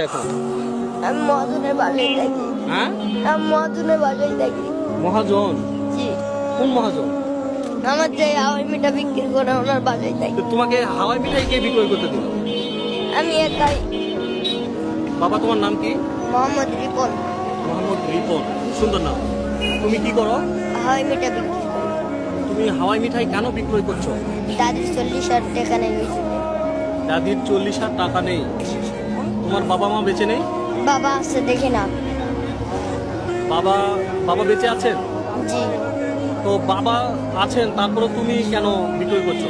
এখন? আমি মহাজনের বাসায় থাকি। হ্যাঁ? আমি মহাজনের বাসায় থাকি। মহাজন? জি। কোন মহাজন? আমার যে আওয়াই মিঠা বিক্রি করে ওনার বাসায় থাকি। তোমাকে হাওয়াই মিঠাই কে বিক্রয় করতে দিল? আমি একাই। বাবা তোমার নাম কি? মোহাম্মদ রিপন। মোহাম্মদ রিপন। সুন্দর নাম। তুমি কি করো? হাওয়াই মিঠা বিক্রি করি। তুমি হাওয়াই মিঠাই কেন বিক্রয় করছ? দাদির চল্লিশ হাজার টাকা নেই। দাদির চল্লিশ হাজার টাকা নেই। তোমার বাবা মা বেঁচে নেই? বাবা আছে দেখে না বাবা বাবা বেঁচে আছেন? জি। তো বাবা আছেন তারপরে তুমি কেন বিক্রয় করছ?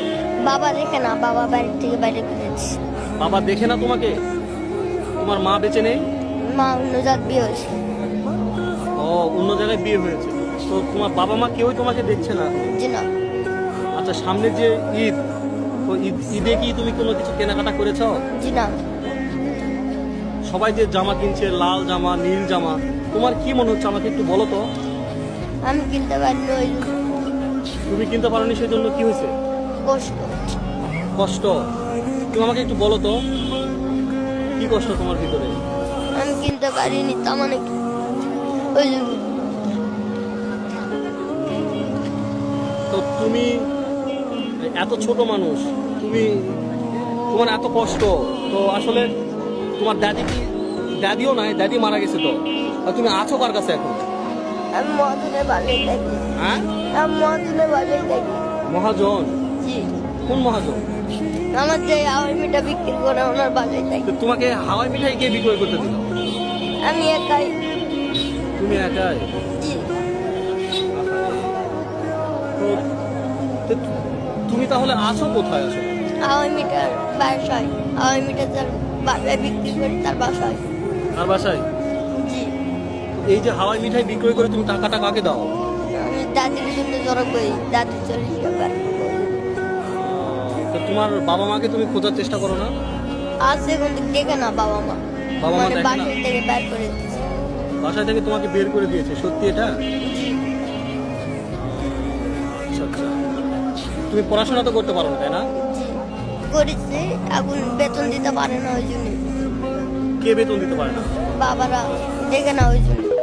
বাবা দেখে না বাবা বাড়ি থেকে বাইরে ফেলেছে বাবা দেখে না তোমাকে? তোমার মা বেঁচে নেই? মা অন্যজাত বিয়ে হয়েছে। ও অন্য জায়গায় বিয়ে হয়েছে। তো তোমার বাবা মা কেউই তোমাকে দেখছে না? জি না। আচ্ছা সামনে যে ঈদ তো ঈদ ঈদে কি তুমি কোনো কিছু কেনাকাটা করেছ? জি না। সবাই যে জামা কিনছে লাল জামা নীল জামা তোমার কি মনে হচ্ছে? আমাকে একটু বলো তো। আমি কিনতে পারিনি ওই তুমি কিনতে পারোনি সেই জন্য কি হয়েছে? কষ্ট। কষ্ট? তুমি আমাকে একটু বলো তো। কি কষ্ট তোমার ভিতরে? আমি কিনতে পারিনি তা মানে? ওই তো তুমি এত ছোট মানুষ তুমি তোমার এত কষ্ট তো আসলে তোমার দাদি কি ড্যাডিও নাই, ড্যাডি মারা গেছে তো। আর তুমি আছো কার কাছে এখন? হ্যাঁ? আমি মহাজনের মহাজন? জি কোন মহাজন? আমার যে আওয়াই মিঠা বিক্রি করে ওনার বাসায় থাকি তোমাকে হাওয়াই মিঠাই কে বিক্রয় করতে দিল? আমি একাই তুমি একাই? জি তুমি তাহলে আছো কোথায় আসো আওয়াই মিঠার বাসায়। আওয়াই মিঠা বাসায় বিক্রি করি তার বাসায়। আর বাসায়? জি। এই যে হাওয়াই মিঠাই বিক্রয় করে তুমি টাকাটা কাকে দাও? আমি দাদির জন্য জড়ো করি চল্লিশ তো তোমার বাবা মাকে তুমি খোঁজার চেষ্টা করো না? আছে কিন্তু দেখে না বাবা মা। বাবা মা মানে দেখে না? বাসায় থেকে বের করে দিচ্ছে বাসায় থেকে তোমাকে বের করে দিয়েছে সত্যি এটা? আচ্ছা আচ্ছা। তুমি পড়াশোনা তো করতে পারো না তাই না? করেছে এখন বেতন দিতে পারে না ওই জন্য। কে বেতন দিতে পারে না? বাবারা দেখে না ওই জন্য।